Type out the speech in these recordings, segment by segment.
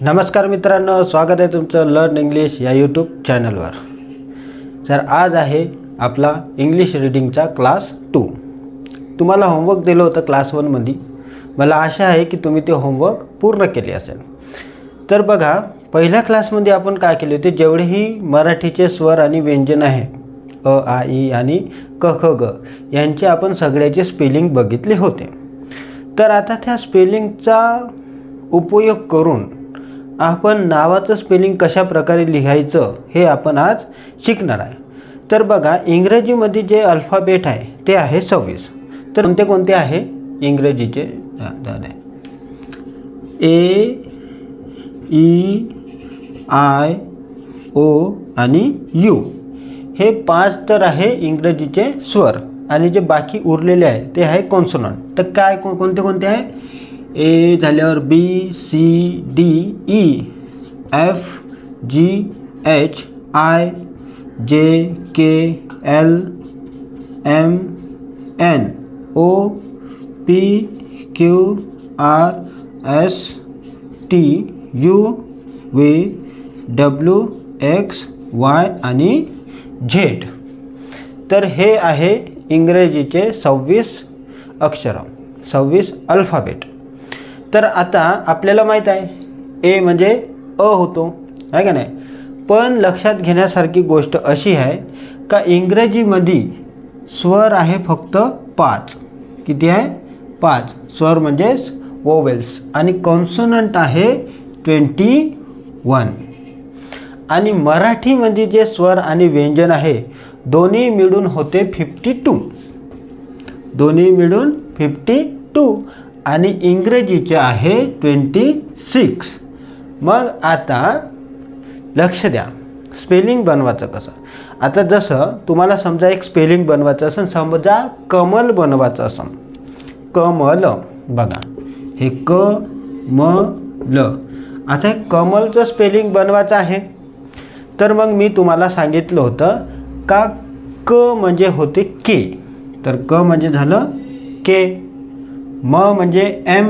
नमस्कार मित्रांनो स्वागत आहे तुमचं लर्न इंग्लिश या यूट्यूब चॅनलवर तर आज आहे आपला इंग्लिश रिडिंगचा क्लास टू तुम्हाला होमवर्क दिलं होतं क्लास वनमध्ये मला आशा आहे की तुम्ही ते होमवर्क पूर्ण केले असेल. तर बघा पहिल्या क्लासमध्ये आपण काय केले होते? जेवढेही मराठीचे स्वर आणि व्यंजन आहे अ आ ई आणि क ख ग यांचे आपण सगळ्याचे स्पेलिंग बघितले होते. तर आता त्या स्पेलिंगचा उपयोग करून आपण नावाचं स्पेलिंग कशा प्रकारे लिहायचं हे आपण आज शिकणार आहे. तर बघा इंग्रजीमध्ये जे अल्फाबेट आहे ते आहे सव्वीस. तर कोणते कोणते आहे? इंग्रजीचे ए ई आय ओ आणि यू. हे पाच तर आहे इंग्रजीचे स्वर. आणि जे बाकी उरलेले आहे ते आहे कॉन्सोनंट तर काय कोणते कोणते आहे? ए झाल्यावर B C D E F G H I J K L M N O P Q R S T U V W X Y आणि झेड तर हे आहे इंग्रजीचे सव्वीस अक्षरं सव्वीस अल्फाबेट. तर आता आपल्याला माहीत आहे ए म्हणजे अ होतो आहे का नाही? पण लक्षात घेण्यासारखी गोष्ट अशी आहे का इंग्रजीमध्ये स्वर आहे फक्त पाच. किती आहे? पाच. स्वर म्हणजेच ओवेल्स आणि कॉन्सोनंट आहे ट्वेंटी वन आणि मराठीमध्ये जे स्वर आणि व्यंजन आहे दोन्ही मिळून होते फिफ्टी टू दोन्ही मिळून फिफ्टी टू आणि इंग्रजीचे आहे ट्वेंटी सिक्स. मग आता लक्ष द्या. स्पेलिंग बनवायचं कसं? आता जसं तुम्हाला समजा एक स्पेलिंग बनवायचं असेल समजा कमल बनवायचं असेल. कमल बघा. हे क म ल आता हे कमलचं स्पेलिंग बनवायचं आहे. तर मग मी तुम्हाला सांगितलं होतं का क म्हणजे होते के. तर क म्हणजे झालं के. म म्हणजे एम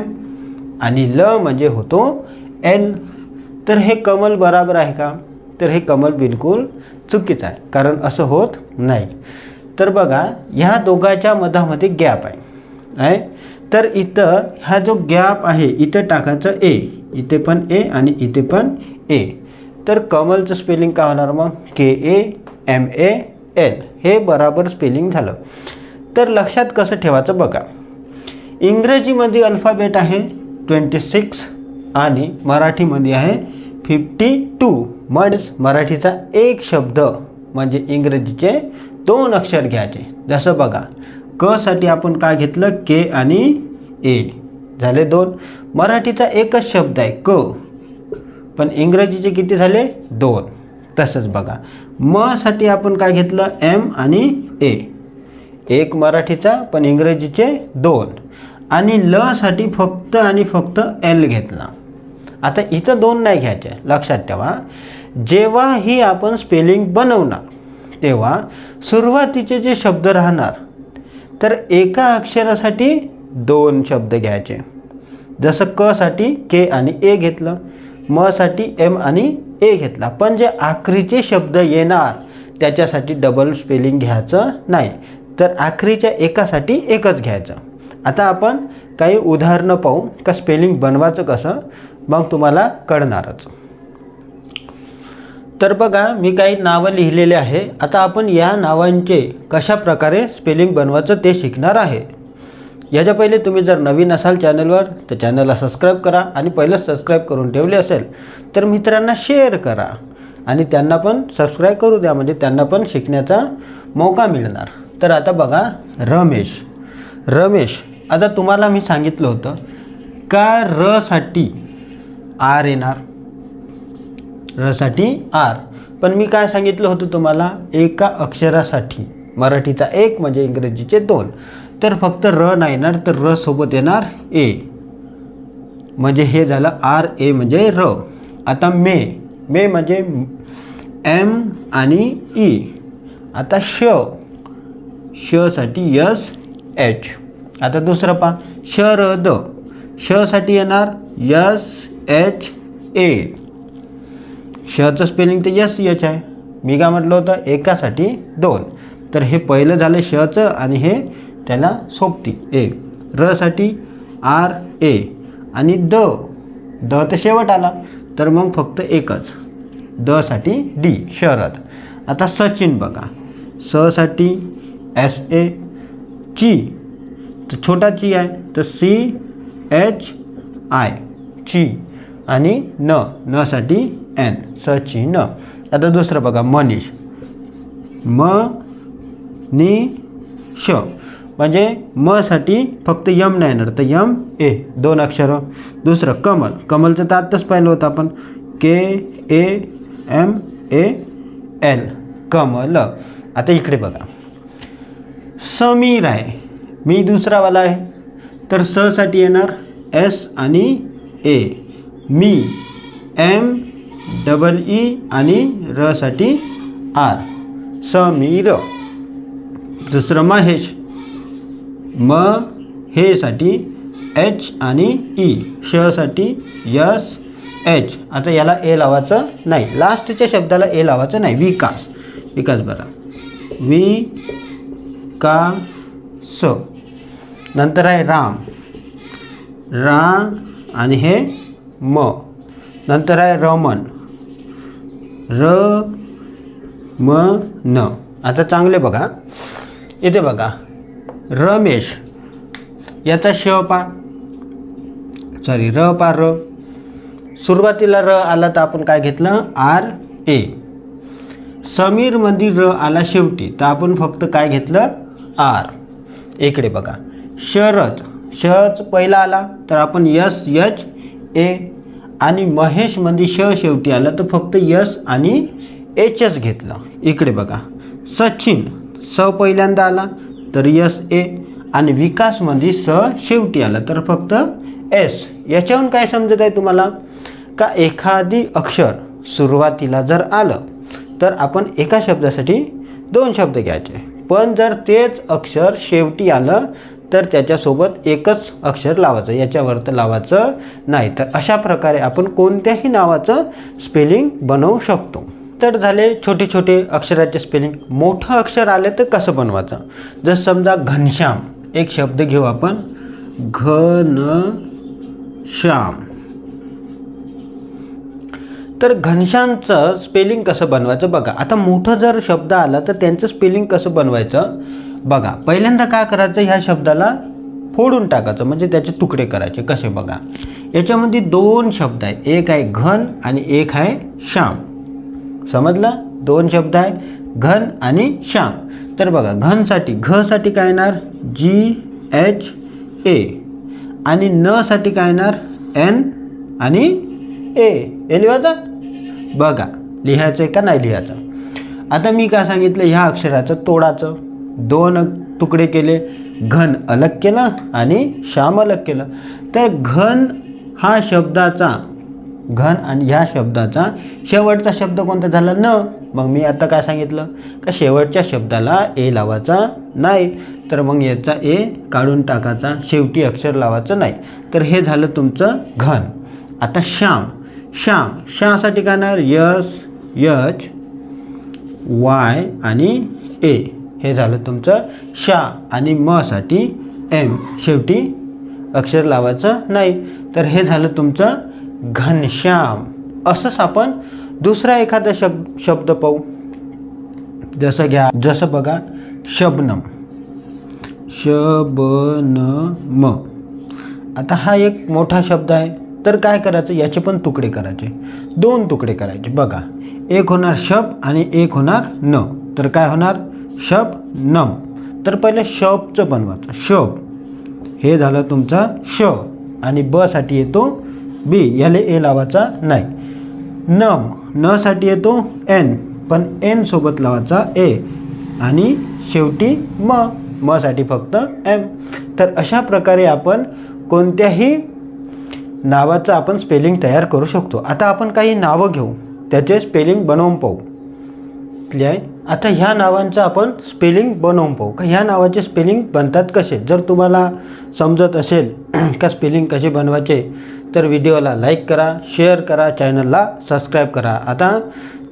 आणि ल म्हणजे होतो एन. तर हे कमल बराबर आहे का? तर हे कमल बिलकुल चुकीचं आहे कारण असं होत नाही. तर बघा ह्या दोघांच्या मधामध्ये गॅप आहे आहे? तर इथं हा जो गॅप आहे इथं टाकायचं ए. इथे पण ए आणि इथे पण ए. तर कमलचं स्पेलिंग काय होणार मग? के ए एम ए एल हे बराबर स्पेलिंग झालं. तर लक्षात कसं ठेवायचं बघा. इंग्रजीमध्ये अल्फाबेट आहे ट्वेंटी सिक्स आणि मराठीमध्ये आहे फिफ्टी टू. म्हणजेच मराठीचा एक शब्द म्हणजे इंग्रजीचे दोन अक्षर घ्यायचे. जसं बघा क साठी आपण काय घेतलं? के आणि ए. झाले दोन. मराठीचा एकच शब्द आहे क. पण इंग्रजीचे किती झाले? दोन. तसंच बघा. म साठी आपण काय घेतलं? एम आणि ए. एक मराठीचा पण इंग्रजीचे दोन. आणि लसाठी फक्त आणि फक्त एल घेतला. आता इथं दोन नाही घ्यायचे लक्षात ठेवा. जेव्हा ही आपण स्पेलिंग बनवणार तेव्हा सुरुवातीचे जे शब्द राहणार तर एका अक्षरासाठी दोन शब्द घ्यायचे. जसं क साठी के आणि ए घेतलं मसाठी एम आणि ए घेतला. पण जे आखरीचे शब्द येणार त्याच्यासाठी डबल स्पेलिंग घ्यायचं नाही. तर आखरीच्या एकासाठी एकच घ्यायचं. आता आपण काही उदाहरणं पाहू का स्पेलिंग बनवायचं कसं मग तुम्हाला कळणारच. तर बघा मी काही नावं लिहिलेले आहे. आता आपण या नावांचे कशा प्रकारे स्पेलिंग बनवायचं ते शिकणार आहे. याच्या पहिले तुम्ही जर नवीन असाल चॅनलवर तर चॅनलला सबस्क्राईब करा आणि पहिलंच सबस्क्राईब करून ठेवले असेल तर मित्रांना शेअर करा आणि त्यांना पण सबस्क्राईब करू द्या म्हणजे त्यांना पण शिकण्याचा मौका मिळणार. तर आता बघा रमेश. रमेश आता तुम्हाला मी सांगितलं होतं का रसाठी आर येणार? रसाठी आर. पण मी काय सांगितलं होतं तुम्हाला एका अक्षरासाठी मराठीचा एक म्हणजे इंग्रजीचे दोन. तर फक्त र नाही येणार तर र सोबत येणार ए. म्हणजे हे झालं आर ए म्हणजे र. आता मे मे म्हणजे एम आणि ई. आता श. शसाठी यस एच. आता दुसरं पहा. श र द. श साठी येणार यस एच ए. शचं स्पेलिंग तर यस यच आहे. मी काय म्हटलं होतं? एकासाठी दोन. तर हे पहिलं झालं शचं आणि हे त्याला सोबती. ए. रसाठी आर ए. आणि द. द तर शेवट आला. तर मग फक्त एकच. द साठी डी शरद. आता सचिन बघा. ससाठी एस ए. ची. तर छोटा ची आहे तर सी एच आय ची आणि न न साठी एन न. आता दुसरं बघा मनीष. म नि श म्हणजे मसाठी फक्त यम नाही येणार तर यम ए दोन अक्षरं. दुसरं कमल. कमलचं तर आत्ताच पाहिलं होतं आपण. K A M A L Kamal. आता इकडे बघा. समीर आहे. मी दुसरावाला आहे. तर स साठी येणार एस आणि ए. मी एम डबल ई आणि र साठी आर. समीर दुसरं महेश. म हे साठी एच आणि ई. श साठी यस एच. आता याला ए लावायचं नाही. लास्टच्या शब्दाला ए लावायचं नाही. विकास. विकास बरा. वि का स. नंतर आहे राम. रा आणि हे म. नंतर आहे रमन. र म न. आता चांगले बघा. इथे बघा. रमेश. याचा श पा. सॉरी र पा र. सुरुवातीला र आला तर आपण काय घेतलं? R A. समीरमध्ये र आला शेवटी. तर आपण फक्त काय घेतलं? आर. इकडे बघा. शरद शच पहिला आला तर आपण यस यच ए आणि महेशमध्ये म्हणजे श शेवटी आला तर फक्त यस आणि एच एस घेतलं. इकडे बघा. सचिन स पहिल्यांदा आला तर यस ए आणि विकासमध्ये म्हणजे स शेवटी आला तर फक्त एस. याच्याहून काय समजत आहे तुम्हाला? का एखादी अक्षर सुरुवातीला जर आलं तर आपण एका शब्दासाठी दोन शब्द घ्यायचे. पण जर तेच अक्षर शेवटी आलं तर त्याच्यासोबत एकच अक्षर लावायचं याच्यावर तर लावायचं नाही. तर अशा प्रकारे आपण कोणत्याही नावाचं स्पेलिंग बनवू शकतो. तर झाले छोटे छोटे अक्षराचे स्पेलिंग मोठं अक्षर आले तर कसं बनवायचं? जर समजा घनश्याम एक शब्द घेऊ आपण. घन श्याम तर घनशांचं स्पेलिंग कसं बनवायचं बघा. आता मोठं जर शब्द आला तर त्यांचं स्पेलिंग कसं बनवायचं? बघा पहिल्यांदा काय करायचं? ह्या शब्दाला फोडून टाकायचं म्हणजे त्याचे तुकडे करायचे. कसे बघा? याच्यामध्ये दोन शब्द आहेत एक आहे घन आणि एक आहे श्याम. समजलं? दोन शब्द आहे घन आणि श्याम. तर बघा घनसाठी घसाठी काय येणार? G H A. आणि नसाठी काय येणार? एन आणि ए. एलिवाचा बघा लिहायचं आहे का नाही लिहायचं? आता मी काय सांगितलं ह्या अक्षराचं तोडाचं. दोन तुकडे केले घन अलग केलं आणि श्याम अलग केलं. तर घन हा शब्दाचा घन आणि ह्या शब्दाचा शेवटचा शब्द कोणता झाला? न. मग मी आता काय सांगितलं? का शेवटच्या शब्दाला ए लावायचा नाही तर मग याचा ए काढून टाकायचा. शेवटी अक्षर लावायचं नाही. तर हे झालं तुमचं घन. आता श्याम. श्याम. श्यासाठी काय येणार यस यच वाय आणि ए. हे झालं तुमचं शा आणि मसाठी एम. शेवटी अक्षर लावायचं नाही. तर हे झालं तुमचं घनश्याम असंच आपण दुसरा एखादा शब शब्द पाहू. जसं घ्या जसं बघा शबनम. शबनम. आता हा एक मोठा शब्द आहे. तर काय करायचं? याचे पण तुकडे करायचे. दोन तुकडे करायचे. बघा एक होणार शप आणि एक होणार न. तर काय होणार? शप नम. तर पहिले शपचं बनवायचं शप. हे झालं तुमचा श. आणि बसाठी येतो बी. याला ए लावायचा नाही. नम. न येतो एन. पण एन सोबत लावायचा ए. आणि शेवटी म. मसाठी फक्त एम. तर अशा प्रकारे आपण कोणत्याही नावाचं आपण स्पेलिंग तयार करू शकतो. आता आपण काही नावं घेऊ. त्याचे स्पेलिंग बनवून पाहू. आहे? आता ह्या नावांचं आपण स्पेलिंग बनवून पाहू. का ह्या नावाचे स्पेलिंग बनतात कसे? जर तुम्हाला समजत असेल का स्पेलिंग कसे बनवायचे तर व्हिडिओला लाईक करा शेअर करा चॅनलला सबस्क्राईब करा. आता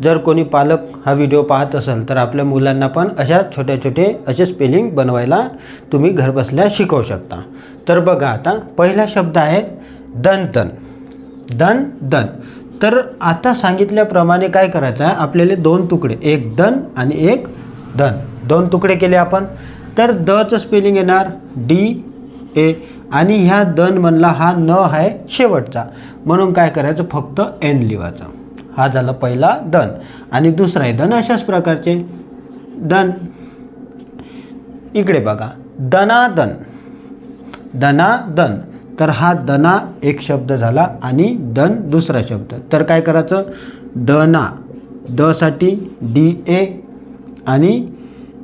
जर कोणी पालक हा व्हिडिओ पाहत असेल तर आपल्या मुलांना पण अशा छोटे छोटे असे स्पेलिंग बनवायला तुम्ही घरबसल्या शिकवू शकता. तर बघा आता पहिला शब्द आहे दन दन. दन दन. तर आता सांगितल्याप्रमाणे काय करायचं आहे? आपल्याला दोन तुकडे एक दन आणि एक धन दोन तुकडे केले आपण. तर दचं स्पेलिंग येणार डी ए आणि ह्या दन म्हणला हा न आहे शेवटचा. म्हणून काय करायचं? फक्त एन लिवायचा. हा झाला पहिला दन. आणि दुसरा आहे दन अशाच प्रकारचे. दन. इकडे बघा. दनादन. दनादन. तर हा दना एक शब्द झाला आणि दन दुसरा शब्द. तर काय करायचं? दना. दसाठी डी ए आणि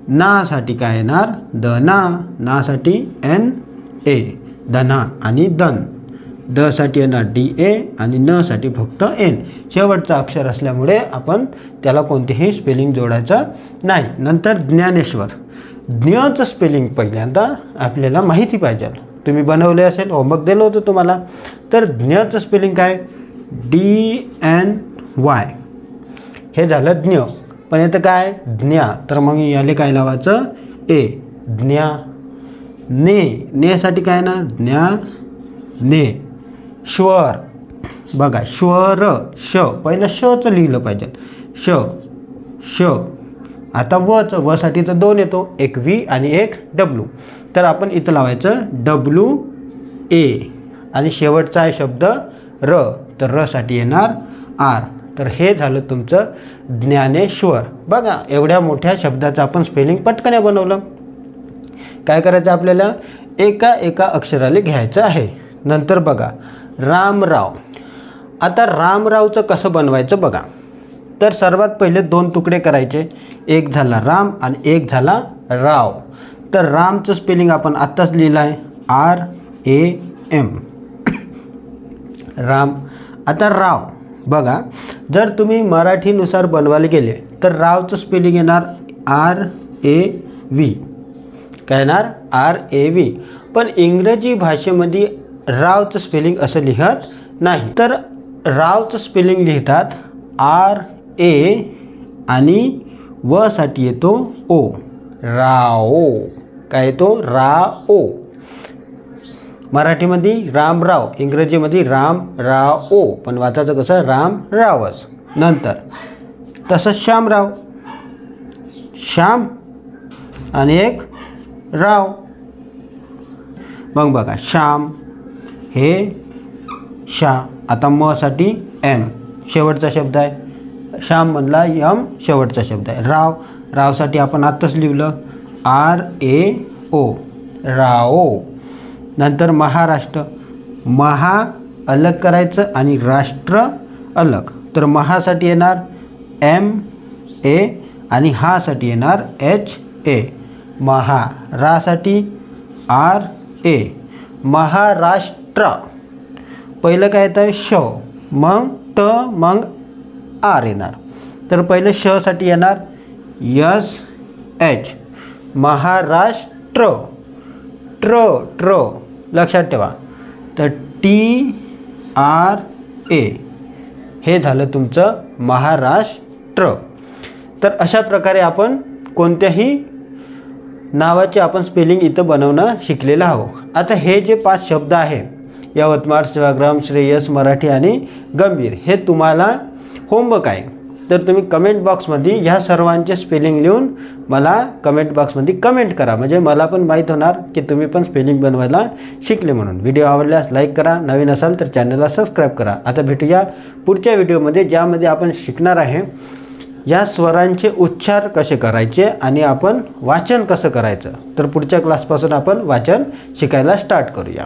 नासाठी काय येणार? दना. नासाठी एन ए. दना आणि दन. दसाठी येणार डी ए आणि नसाठी फक्त एन. शेवटचं अक्षर असल्यामुळे आपण त्याला कोणतेही स्पेलिंग जोडायचं नाही. नंतर ज्ञानेश्वर. ज्ञचं स्पेलिंग पहिल्यांदा आपल्याला माहिती पाहिजे. तुम्ही बनवले असेल होमवर्क दिलं होतं तुम्हाला. तर ज्ञचं स्पेलिंग काय? डी एन वाय हे झालं ज्ञ. पण येतं काय? ज्ञा. तर मग याले काय लावायचं ए ज्ञा. ने. नेसाठी काय ना? ज्ञा. ने. श्वर. बघा श्वर श. पहिलं शचं लिहिलं पाहिजे श. श. आता वचं वसाठी तर दोन येतो. एक व्ही आणि एक डब्लू तर आपण इथं लावायचं डब्ल्यू ए आणि शेवटचा आहे शब्द र. तर रसाठी येणार आर तर हे झालं तुमचं ज्ञानेश्वर. बघा एवढ्या मोठ्या शब्दाचं आपण स्पेलिंग पटकन बनवलं. काय करायचं आपल्याला? एका एका अक्षराला घ्यायचं आहे. नंतर बघा रामराव. आता रामरावचं कसं बनवायचं बघा. तर सर्वात पहिले दोन तुकडे करायचे. एक झाला राम आणि एक झाला राव. तर रामचं स्पेलिंग आपण आत्ताच लिहिलं आहे आर ए एम राम. आता राव. बघा जर तुम्ही मराठीनुसार बनवायला गेले तर रावचं स्पेलिंग येणार आर ए व्ही काय येणार? आर ए व्ही पण इंग्रजी भाषेमध्ये रावचं स्पेलिंग असं लिहत नाही. तर रावचं स्पेलिंग लिहितात आर ए आणि वसाठी येतो ओ. राओ. काय येतो? रा ओ मराठीमध्ये रामराव इंग्रजीमध्ये राम राओ पण वाचायचं कसं? राम रावच नंतर तसंच श्यामराव श्याम आणि एक राव. मग बघा श्याम हे शा आता मसाठी एम. शेवटचा शब्द आहे. श्याम म्हणला यम शेवटचा शब्द आहे. राव रावसाठी आपण आत्ताच लिहिलं. R A O. राओ नंतर महाराष्ट्र. महा अलग करायचं आणि राष्ट्र अलग. तर महासाठी येणार एम ए आणि हासाठी येणार एच ए. महा रासाठी आर ए. महाराष्ट्र. पहिलं काय येतं? श. मग ट मग आर येणार. तर पहिलं शसाठी येणार. S H. महाराष्ट्र. ट्र ट्र. लक्षात ठेवा. तर टी आर ए. हे झालं तुमचं महाराष्ट्र. तर अशा प्रकारे आपण कोणत्याही नावाचे आपण स्पेलिंग इथं बनवणं शिकलेलं आहोत. आता हे जे पाच शब्द आहे यवतमाळ सेवाग्राम श्रेयस मराठी आणि गंभीर हे तुम्हाला होमवर्क आहे. तर तुम्ही कमेंट बॉक्समध्ये ह्या सर्वांचे स्पेलिंग लिहून मला कमेंट बॉक्समध्ये कमेंट करा. म्हणजे मला पण माहीत होणार की तुम्ही पण स्पेलिंग बनवायला शिकले म्हणून. व्हिडिओ आवडल्यास लाईक करा. नवीन असाल तर चॅनलला सबस्क्राईब करा. आता भेटूया पुढच्या व्हिडिओमध्ये ज्यामध्ये आपण शिकणार आहे. या स्वरांचे उच्चार कसे करायचे आणि आपण वाचन कसं करायचं. तर पुढच्या क्लासपासून आपण वाचन शिकायला स्टार्ट करूया.